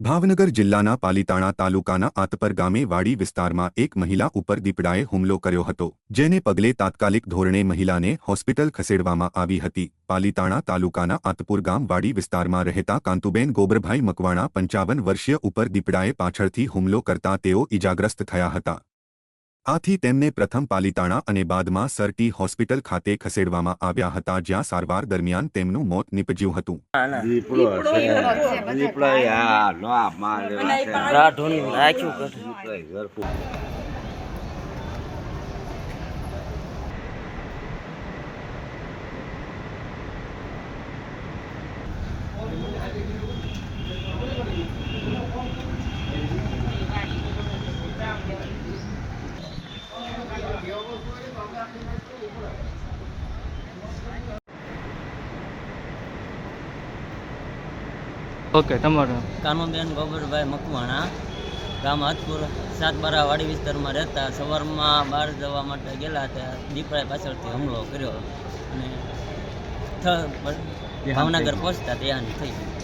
ભાવનગર જિલ્લાના પાલીતાણા તાલુકાના આતપર ગામે વાડી વિસ્તારમાં એક મહિલા ઉપર દીપડાએ હુમલો કર્યો હતો, જેને પગલે તાત્કાલિક ધોરણે મહિલાને હોસ્પિટલ ખસેડવામાં આવી હતી. પાલીતાણા તાલુકાના આતપુર ગામ વાડી વિસ્તારમાં રહેતા કાંતુબેન ગોબરભાઈ મકવાણા પંચાવન વર્ષીય ઉપર દીપડાએ પાછળથી હુમલો કરતા તેઓ ઇજાગ્રસ્ત થયા હતા. આથી તેમને પ્રથમ પાલીતાણા અને બાદમાં સરટી હોસ્પિટલ ખાતે ખસેડવામાં આવ્યા હતા જ્યાં સારવાર દરમિયાન તેમનું મોત નીપજ્યું હતું. દીપડો ઓકે તમારું કાનુબેન ગોબરભાઈ મકવાણા. ગામ હાથપુર સાતબારા વાડી વિસ્તારમાં રહેતા. સવારમાં બહાર જવા માટે ગયેલા ત્યાં દીપડાએ પાછળથી હુમલો કર્યો અને ભાવનગર પહોંચતા ત્યાં થઈ ગયું.